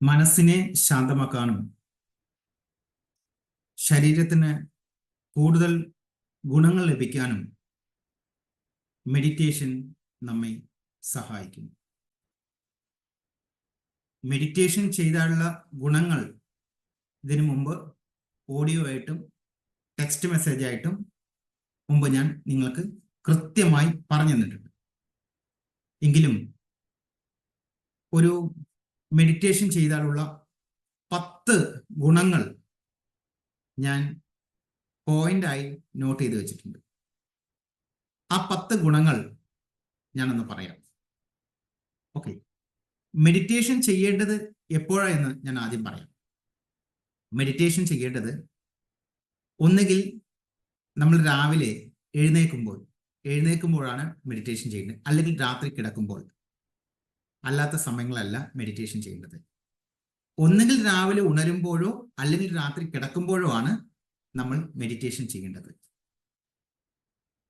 മനസ്സിനെ ശാന്തമാക്കാനും ശരീരത്തിന് കൂടുതൽ ഗുണങ്ങൾ ലഭിക്കാനും മെഡിറ്റേഷൻ നമ്മെ സഹായിക്കും മെഡിറ്റേഷൻ ചെയ്താലുള്ള ഗുണങ്ങൾ ഇതിനു മുമ്പ് ഓഡിയോ ആയിട്ടും ടെക്സ്റ്റ് മെസ്സേജ് ആയിട്ടും മുമ്പ് ഞാൻ നിങ്ങൾക്ക് കൃത്യമായി പറഞ്ഞു തന്നിട്ടുണ്ട് എങ്കിലും ഒരു മെഡിറ്റേഷൻ ചെയ്താലുള്ള പത്ത് ഗുണങ്ങൾ ഞാൻ പോയിന്റായി നോട്ട് ചെയ്ത് വെച്ചിട്ടുണ്ട്. ആ പത്ത് ഗുണങ്ങൾ ഞാനൊന്ന് പറയാം. ഓക്കെ മെഡിറ്റേഷൻ ചെയ്യേണ്ടത് എപ്പോഴാണെന്ന് ഞാൻ ആദ്യം പറയാം. മെഡിറ്റേഷൻ ചെയ്യേണ്ടത് ഒന്നുകിൽ നമ്മൾ രാവിലെ എഴുന്നേൽക്കുമ്പോൾ എഴുന്നേൽക്കുമ്പോഴാണ് മെഡിറ്റേഷൻ ചെയ്യുന്നത്. അല്ലെങ്കിൽ രാത്രി കിടക്കുമ്പോൾ. അല്ലാത്ത സമയങ്ങളല്ല മെഡിറ്റേഷൻ ചെയ്യേണ്ടത്. ഒന്നുകിൽ രാവിലെ ഉണരുമ്പോഴോ അല്ലെങ്കിൽ രാത്രി കിടക്കുമ്പോഴോ ആണ് നമ്മൾ മെഡിറ്റേഷൻ ചെയ്യേണ്ടത്.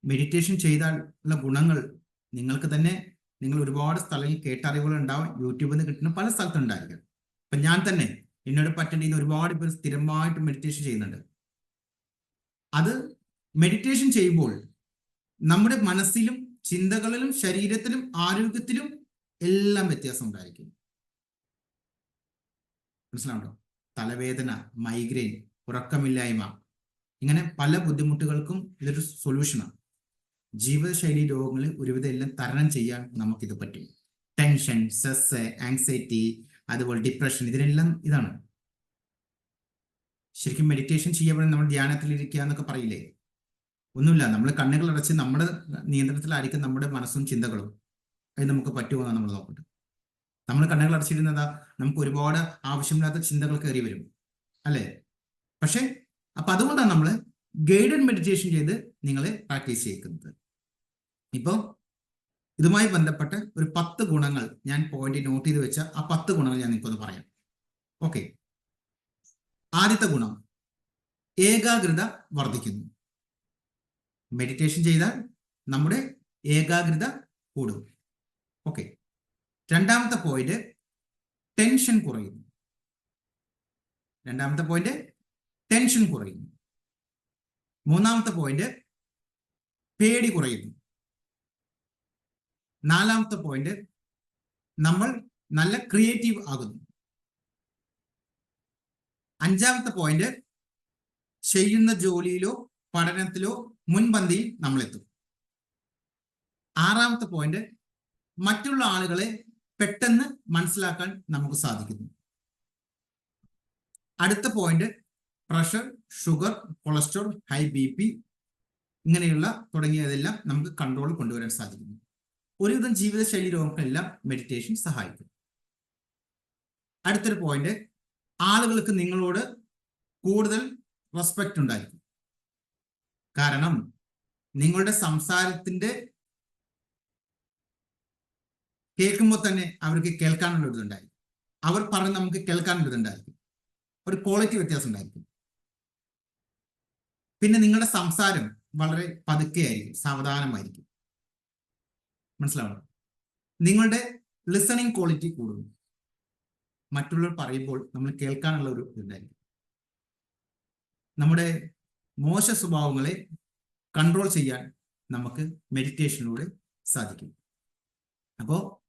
മെഡിറ്റേഷൻ ചെയ്താൽ ഉള്ള ഗുണങ്ങൾ നിങ്ങൾക്ക് തന്നെ നിങ്ങൾ ഒരുപാട് സ്ഥലങ്ങളിൽ കേട്ടറിവുകൾ ഉണ്ടാവും യൂട്യൂബിൽ നിന്ന് കിട്ടുന്ന പല സ്ഥലത്തുണ്ടായിരിക്കും. അപ്പൊ ഞാൻ തന്നെ എന്നോട് പറ്റേണ്ട ഒരുപാട് പേർ സ്ഥിരമായിട്ട് മെഡിറ്റേഷൻ ചെയ്യുന്നുണ്ട്. അത് മെഡിറ്റേഷൻ ചെയ്യുമ്പോൾ നമ്മുടെ മനസ്സിലും ചിന്തകളിലും ശരീരത്തിലും ആരോഗ്യത്തിലും എല്ലാം വ്യത്യാസം ഉണ്ടായിരിക്കും. മനസ്സിലാവുണ്ടോ? തലവേദന മൈഗ്രെയിൻ ഉറക്കമില്ലായ്മ. ഇങ്ങനെ പല ബുദ്ധിമുട്ടുകൾക്കും ഇതൊരു സൊല്യൂഷനാണ് ജീവിതശൈലി രോഗങ്ങളിൽ ഒരുവിധം എല്ലാം തരണം ചെയ്യാൻ നമുക്കിത് പറ്റും. ടെൻഷൻ സ്ട്രെസ് ആങ്സൈറ്റി അതുപോലെ ഡിപ്രഷൻ ഇതിനെല്ലാം ഇതാണ്. ശരിക്കും മെഡിറ്റേഷൻ ചെയ്യപ്പെടുന്ന നമ്മൾ ധ്യാനത്തിലിരിക്കുക എന്നൊക്കെ പറയില്ലേ? ഒന്നുമില്ല. നമ്മൾ കണ്ണുകൾ അടച്ച് നമ്മുടെ നിയന്ത്രണത്തിലായിരിക്കും നമ്മുടെ മനസ്സും ചിന്തകളും. അത് നമുക്ക് പറ്റുമോ എന്നാണ് നമ്മൾ നോക്കട്ടെ നമ്മൾ കണ്ണുകൾ എന്താ? നമുക്ക് ഒരുപാട് ആവശ്യമില്ലാത്ത ചിന്തകൾ കയറി വരും. അല്ലേ? പക്ഷെ അപ്പൊ അതുകൊണ്ടാണ് നമ്മൾ ഗൈഡഡ് മെഡിറ്റേഷൻ ചെയ്ത് നിങ്ങൾ പ്രാക്ടീസ് ചെയ്യിക്കുന്നത്. ഇപ്പോൾ ഇതുമായി ബന്ധപ്പെട്ട് ഒരു പത്ത് ഗുണങ്ങൾ ഞാൻ പോയിന്റ് നോട്ട് ചെയ്ത് വെച്ച ആ പത്ത് ഗുണങ്ങൾ ഞാൻ നിങ്ങൾക്കൊന്ന് പറയാം. ഓക്കെ ആദ്യത്തെ ഗുണം. ഏകാഗ്രത വർദ്ധിക്കുന്നു. മെഡിറ്റേഷൻ ചെയ്താൽ നമ്മുടെ ഏകാഗ്രത കൂടും. ഓക്കെ രണ്ടാമത്തെ പോയിന്റ് ടെൻഷൻ കുറയുന്നു. രണ്ടാമത്തെ പോയിന്റ് ടെൻഷൻ കുറയുന്നു. മൂന്നാമത്തെ പോയിന്റ് പേടി കുറയുന്നു. നാലാമത്തെ പോയിന്റ് നമ്മൾ നല്ല ക്രിയേറ്റീവ് ആകുന്നു. അഞ്ചാമത്തെ പോയിന്റ് ചെയ്യുന്ന ജോലിയിലോ പഠനത്തിലോ മുൻപന്തിയിൽ നമ്മളെത്തും. ആറാമത്തെ പോയിന്റ് മറ്റുള്ള ആളുകളെ പെട്ടെന്ന് മനസ്സിലാക്കാൻ നമുക്ക് സാധിക്കുന്നു. അടുത്ത point pressure sugar cholesterol high B P ഇങ്ങനെയുള്ള തുടങ്ങിയതെല്ലാം നമുക്ക് കൺട്രോൾ കൊണ്ടുവരാൻ സാധിക്കുന്നു. ഒരുവിധം ജീവിതശൈലി രോഗങ്ങളെല്ലാം മെഡിറ്റേഷൻ സഹായിക്കും. അടുത്തൊരു പോയിന്റ് ആളുകൾക്ക് നിങ്ങളോട് കൂടുതൽ റെസ്പെക്റ്റ് ഉണ്ടായിരിക്കും. കാരണം നിങ്ങളുടെ സംസാരത്തിന്റെ കേൾക്കുമ്പോൾ തന്നെ അവർക്ക് കേൾക്കാനുള്ള ഇതുണ്ടായിരിക്കും അവർ പറഞ്ഞ് നമുക്ക് കേൾക്കാനുള്ള ഇതുണ്ടായിരിക്കും. ഒരു ക്വാളിറ്റി വ്യത്യാസം ഉണ്ടായിരിക്കും. പിന്നെ നിങ്ങളുടെ സംസാരം വളരെ പതുക്കെ ആയിരിക്കും സാവധാനമായിരിക്കും. മനസ്സിലാവണം? നിങ്ങളുടെ ലിസണിങ് ക്വാളിറ്റി കൂടുന്നു. മറ്റുള്ളവർ പറയുമ്പോൾ നമ്മൾ കേൾക്കാനുള്ള ഒരു ഇതുണ്ടായിരിക്കും. നമ്മുടെ മോശ സ്വഭാവങ്ങളെ കൺട്രോൾ ചെയ്യാൻ നമുക്ക് മെഡിറ്റേഷനിലൂടെ സാധിക്കും. അപ്പോൾ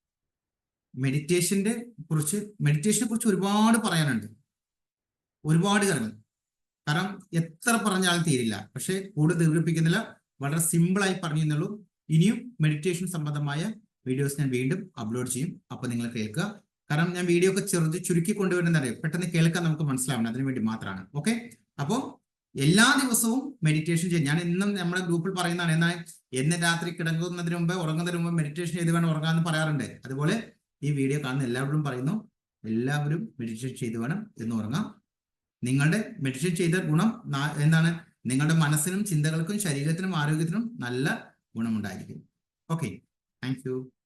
മെഡിറ്റേഷന്റെ കുറിച്ച് മെഡിറ്റേഷനെ കുറിച്ച് ഒരുപാട് പറയാനുണ്ട്. ഒരുപാട് കാര്യങ്ങൾ. കാരണം എത്ര പറഞ്ഞാലും തീരില്ല. പക്ഷെ കൂടുതൽ ദീർഘിപ്പിക്കുന്നില്ല. വളരെ സിമ്പിളായി പറഞ്ഞു എന്നുള്ളൂ. ഇനിയും മെഡിറ്റേഷൻ സംബന്ധമായ വീഡിയോസ് ഞാൻ വീണ്ടും അപ്ലോഡ് ചെയ്യും. അപ്പൊ നിങ്ങൾ കേൾക്കുക. കാരണം ഞാൻ വീഡിയോ ഒക്കെ ചെറുത് ചുരുക്കി കൊണ്ടുവരുന്നതറിയാം പെട്ടെന്ന് കേൾക്കാൻ നമുക്ക് മനസ്സിലാവണം. അതിനു വേണ്ടി മാത്രമാണ്. ഓക്കെ അപ്പോൾ എല്ലാ ദിവസവും മെഡിറ്റേഷൻ ചെയ്യും. ഞാൻ ഇന്നും നമ്മുടെ ഗ്രൂപ്പിൽ പറയുന്നതാണ്. എന്നാൽ എന്ന് രാത്രി കിടങ്ങുന്നതിന് മുമ്പ് ഉറങ്ങുന്നതിന് മുമ്പ് മെഡിറ്റേഷൻ ചെയ്ത് വേണം ഉറങ്ങാമെന്ന് പറയാറുണ്ട്. അതുപോലെ ഈ വീഡിയോ കാണുന്ന എല്ലാവരും പറയുന്നു. എല്ലാവരും മെഡിറ്റേഷൻ ചെയ്തു വേണം എന്ന് ഉറങ്ങാം. നിങ്ങളുടെ മെഡിറ്റേഷൻ ചെയ്ത ഗുണം എന്താണ്? നിങ്ങളുടെ മനസ്സിനും ചിന്തകൾക്കും ശരീരത്തിനും ആരോഗ്യത്തിനും നല്ല ഗുണമുണ്ടായിരിക്കും. Okay thank